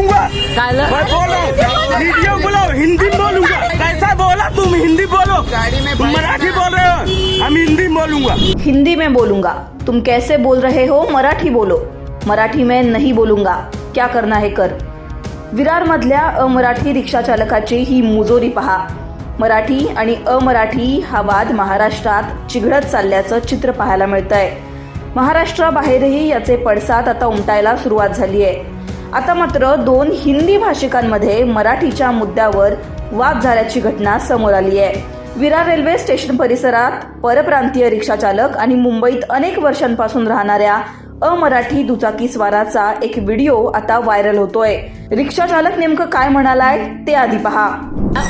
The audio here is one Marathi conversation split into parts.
बोलूंगा। मैं बोल? वीडियो बोलो हिंदी में बोलूंगा। कैसा बोला तुम? हिंदी बोलो। तुम मराठी बोल रहे हो। हम हिंदी में बोलूंगा। हिंदी में बोलूंगा। तुम कैसे बोल रहे हो? मराठी बोलो। मराठी में नहीं बोलूंगा। क्या करना है कर? विरारमधल्या अमराठी रिक्षा चालकाची ही मुजोरी पहा। मराठी आणि अमराठी हा वाद महाराष्ट्रात चिघळत चालल्याचं चित्र पाहायला मिळतंय. महाराष्ट्राबाहेरही याचे पडसाद आता उमटायला सुरुवात झाली आहे आता मात्र दोन हिंदी भाषिकांमध्ये मराठीच्या मुद्द्यावर वाद झाल्याची घटना समोर आली आहे. विरार रेल्वे स्टेशन परिसरात परप्रांतीय रिक्षाचालक आणि मुंबईत अनेक वर्षांपासून राहणाऱ्या अमराठी दुचाकी स्वाराचा एक व्हिडिओ आता व्हायरल होतोय. रिक्षाचालक नेमकं काय म्हणालाय ते आधी पहा.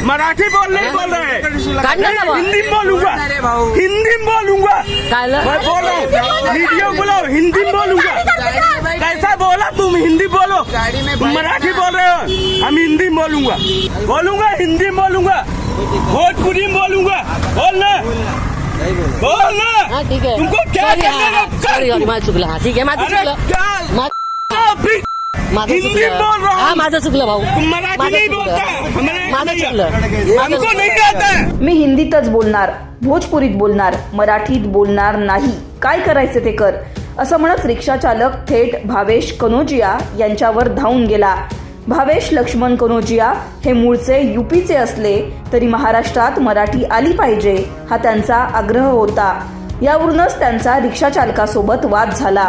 मराठी बोल नहीं रहे. हिंदी बोलूंगा बोलूंगा बोल बोलो. हिंदी में बोलूंगा कैसा बोला तुम हिंदी बोलो। तुम मराठी बोल रहे हो। हम हिंदी में बोलूंगा। बोलूंगा हिंदी में बोलूंगा। भोजपुरी में बोलूंगा। बोल ना। बोल ना। हा ठीक आहे तुमको क्या सॉरी हा? है? माझं चुकलं हा ठीक आहे माझं अरे चुकलं क्या मा- अभी माझं हिंदी चुकलं बोल रहा हूँ। हा माझं चुकलं भाऊ। तुम मराठी माझं नहीं चुकलं. बोलता। हमें माझं नहीं चुकलं आता. माझं हमको चुकलं. नहीं आता। है मी हिंदीतच बोलणार भोजपुरीत बोलणार मराठीत बोलणार नाही. काय करायचे ते कर? असं म्हणत रिक्षाचालक थेट भावेश कनोजिया यांच्यावर धावून गेला. भावेश लक्ष्मण कनोजिया हे मूळचे युपीचे असले तरी महाराष्ट्रात मराठी आली पाहिजे हा त्यांचा आग्रह होता. यावरूनच त्यांचा रिक्षा चालकासोबत वाद झाला.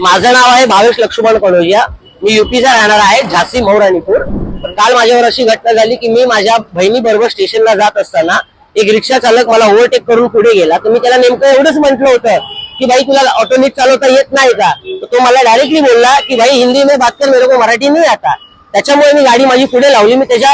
माझं नाव आहे भावेश लक्ष्मण कनोजिया. मी युपीचा राहणार आहे झाशी मौराणीपूर. काल माझ्यावर अशी घटना झाली की मी माझ्या बहिणी बरोबर स्टेशनला जात असताना एक रिक्षा चालक मला ओव्हरटेक करून पुढे गेला. तर मी त्याला नेमकं एवढंच म्हटलं होतं की भाई तुला ऑटो नीट चालवता येत नाही का? तर तो मला डायरेक्टली बोलला की भाई हिंदी में बात कर मेरे को मराठी नाही आता. त्याच्यामुळे मी गाडी माझी पुढे लावली. मी त्याच्या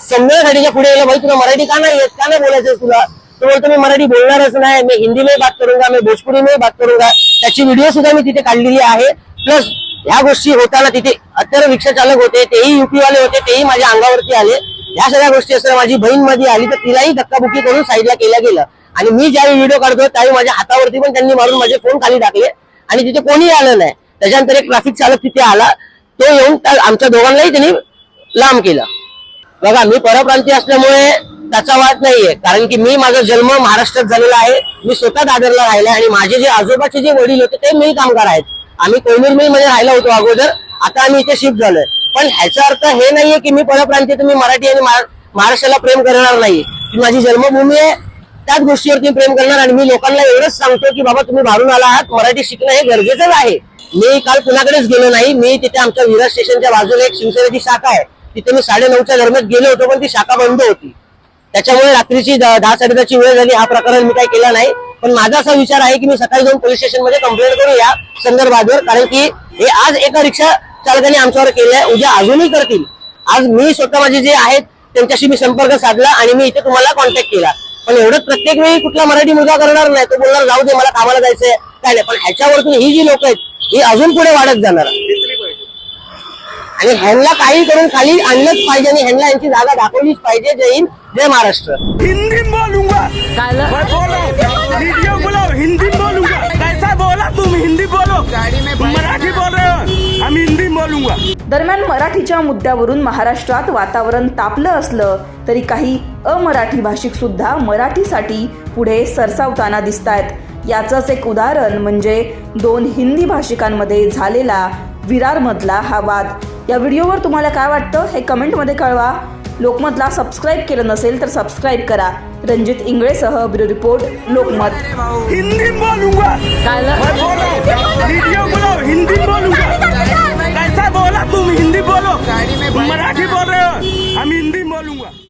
समजण्यासाठीच्या पुढे गेलो भाई तुला मराठी का नाही येत? का नाही बोलायचं तुला? तो बोलतो मी मराठी बोलणारच नाही. मी हिंदी में बात करूंगा मी भोजपुरी में बात करूंगा. त्याची व्हिडिओ सुद्धा मी तिथे काढलेली आहे. प्लस ह्या गोष्टी होताना तिथे अत्तर रिक्षा चालक होते तेही युपीवाले होते तेही माझ्या अंगावरती आले. ह्या सगळ्या गोष्टी असताना माझी बहीणमध्ये आली तर तिलाही धक्काबुक्की करून साईडला केलं गेलं. आणि मी ज्यावेळी व्हिडिओ काढतो त्यावेळी माझ्या हातावरती पण त्यांनी मारून माझे फोन खाली टाकले. आणि तिथे कोणी आलं नाही. त्याच्यानंतर एक ट्रॅफिक चालक तिथे आला. तो येऊन त्या- आमच्या दोघांनाही त्यांनी लांब केलं. बघा मी परप्रांतीय असल्यामुळे त्याचा वाद नाहीये. कारण की मी माझा जन्म महाराष्ट्रात झालेला आहे. मी स्वतः दादरला राहिला आणि माझे जे आजोबाचे जे वडील होते ते मी कामगार आहेत. आम्ही कोयनूर मिलमध्ये राहिला होतो अगोदर. आता आम्ही इथे शिफ्ट झालोय. पण ह्याचा अर्थ हे नाहीये की मी परप्रांतीय तुम्ही मी मराठी आणि महा- महाराष्ट्राला प्रेम करणार नाही माझी जन्मभूमी आहे त्याच गोष्टीवरती प्रेम करणार आणि मी लोकांना एवढंच सांगतो की बाबा तुम्ही भारून आला आहात मराठी शिकणं हे गरजेचंच आहे. मी काल कुणाकडेच गेलो नाही मी तिथे आमच्या विरार स्टेशनच्या बाजूला एक शिवसेनेची शाखा आहे. तिथे मी साडे नऊच्या दरम्यान गेलो होतो पण ती शाखा बंद होती. त्याच्यामुळे रात्रीची दहा साडेदहाची वेळ झाली हा प्रकार मी काही केला नाही. पण माझा असा विचार आहे की मी सकाळी जाऊन पोलीस स्टेशनमध्ये कंप्लेंट करू या संदर्भावर कारण की हे आज एका रिक्षा चालकाने आमच्यावर केलंय उद्या अजूनही करतील. आज मी स्वतः माझे जे आहेत त्यांच्याशी मी संपर्क साधला आणि मी इथे तुम्हाला कॉन्टॅक्ट केला. पण एवढंच प्रत्येक वेळी कुठला मराठी मुलगा करणार नाही तो बोलणार जाऊ दे मला कामाला जायचंय. काय नाही पण ह्याच्यावरतून ही जी लोक आहेत ही अजून पुढे वाढत जाणार आणि ह्यांना काही करून खाली आणलंच पाहिजे आणि ह्यांना यांची जागा दाखवलीच पाहिजे. जय हिंद जय महाराष्ट्र. हिंदी बोलूंगा. वीडियो हिंदी बोलूंगा. कैसा बोला तुम? हिंदी बोलो. मराठी बोल रहे हो. हम हिंदी बोलूंगा. दरम्यान मराठीच्या मुद्द्यावरून महाराष्ट्रात वातावरण तापलं असलं तरी काही अमराठी भाषिक सुद्धा मराठीसाठी पुढे सरसावताना दिसत आहेत याचंच एक उदाहरण म्हणजे दोन हिंदी भाषिकांमध्ये झालेला विरारमधला हा वाद. या व्हिडिओवर तुम्हाला काय वाटतं हे कमेंटमध्ये कळवा. लोकमतला सबस्क्राईब केलं नसेल तर सबस्क्राईब करा. रणजित इंगळेसह ब्युरो रिपोर्ट लोकमत. हिंदी রাখি বলে। আমি হিন্দি বলুন